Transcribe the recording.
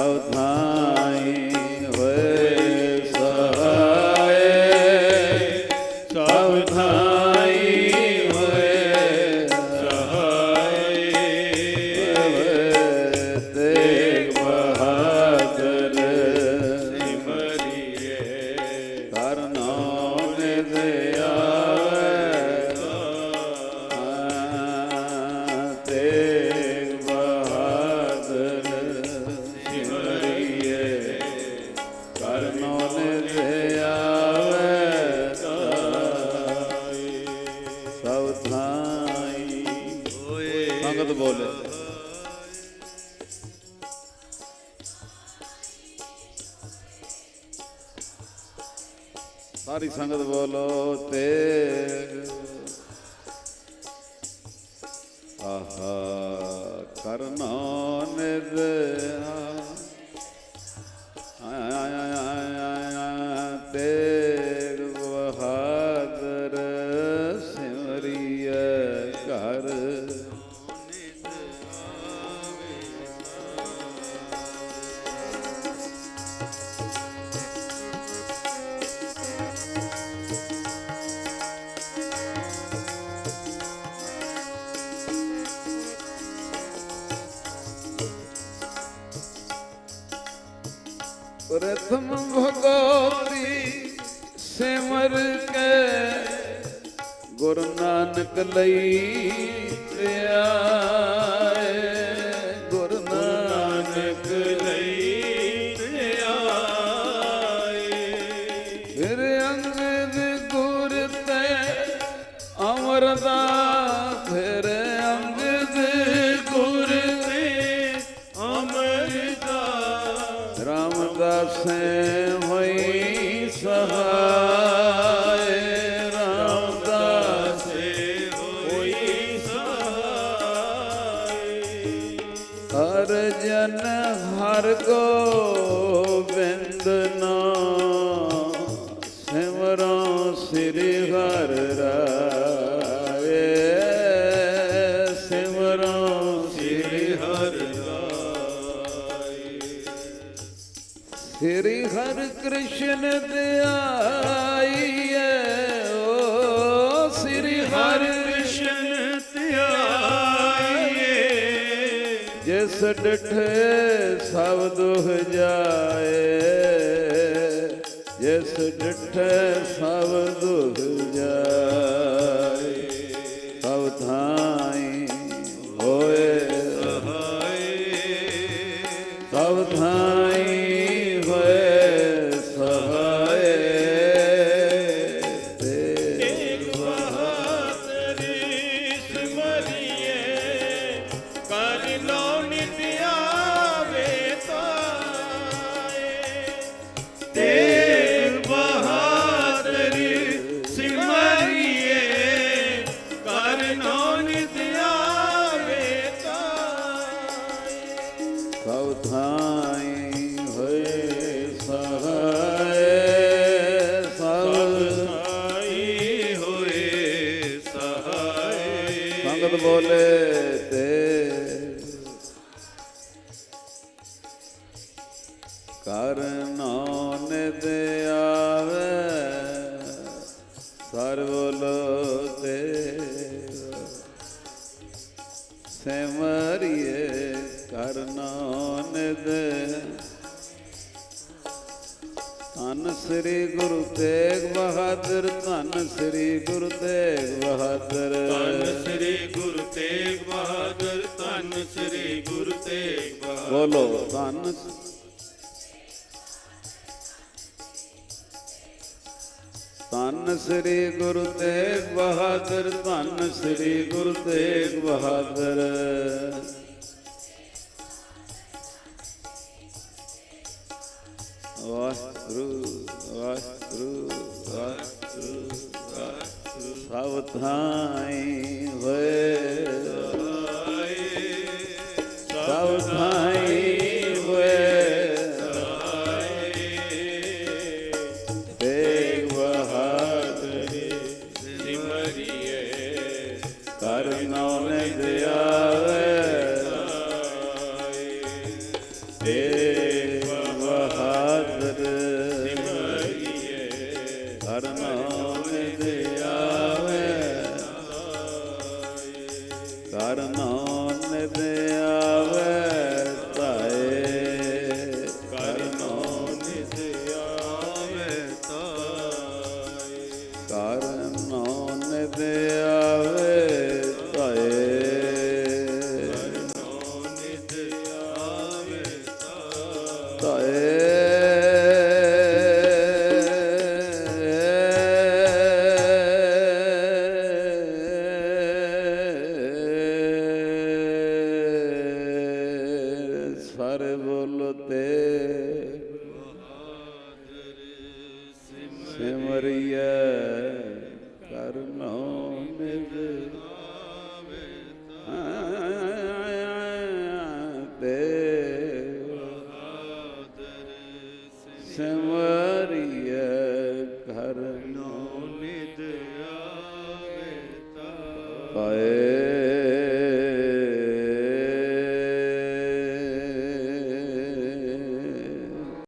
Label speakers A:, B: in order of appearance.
A: सावधान ਸੰਗਤ ਬੋਲੇ ਸਾਰੀ ਸੰਗਤ ਬੋਲੋ ਤੇ ਆਹਾ ਕਰਨਾ ਪ੍ਰਥਮ ਭਗਵਤੀ ਸਿਮਰ ਕੇ ਗੁਰੂ ਨਾਨਕ ਲਈ ਧਿਆਏ ਰਾਮਦਾਸੇ ਹੋਈ ਸਹਾਏ ਰਾਮਦਾਸੇ ਹੋਈ ਸਹਾਏ ਹਰ ਜਨ ਹਰ ਗੋਬਿੰਦ ਨਾਮ ਸਿਮਰੋ ਸ੍ਰੀ ਹਰ ਰਾਏ ਕ੍ਰਿਸ਼ਨ ਧਿਆਈਏ ਓ ਸ੍ਰੀ ਹਰਿ ਕ੍ਰਿਸ਼ਨ ਧਿਆਈਏ ਜਿਸ ਡਠੇ ਸਭ ਦੁਖ ਜਾਏ ਜਿਸ ਡਠੇ ਸਭ ਦੁਖ ਜਾਏ ਸਭ ਥਾਈ ਹੋਏ। ਸਭ ਥਾਈ ਬੋਲੇ ਤੇ। ਕਰਨੋ ਨਿਦ ਆਵੇ, ਸਰਵ ਲੋ ਤੇ ਸਿਮਰਿਏ ਕਰਨੋ ਨਿਦ ਧੰਨ ਸ੍ਰੀ ਗੁਰੂ ਤੇਗ ਬਹਾਦਰ, ਧੰਨ ਸ੍ਰੀ ਗੁਰੂ ਤੇਗ ਬਹਾਦਰ। ਬੋਲੋ ਧੰਨ। ਧੰਨ ਸ੍ਰੀ ਗੁਰੂ ਤੇਗ ਬਹਾਦਰ ਧੰਨ ਸ੍ਰੀ ਗੁਰੂ ਤੇਗ ਬਹਾਦਰ। ਵਾਹਿਗੁਰੂ ਵਾਹਿਗੁਰੂ ਵਾਹਿਗੁਰੂ ਵਾਹਿਗੁਰੂ ਥਾਈ ਹੋਏ। ਸਭ ਕਰ ਨਾਮ ਦਿਆਵੇ। ਤੇ
B: っ
A: た。えー。
B: ਪਾਏ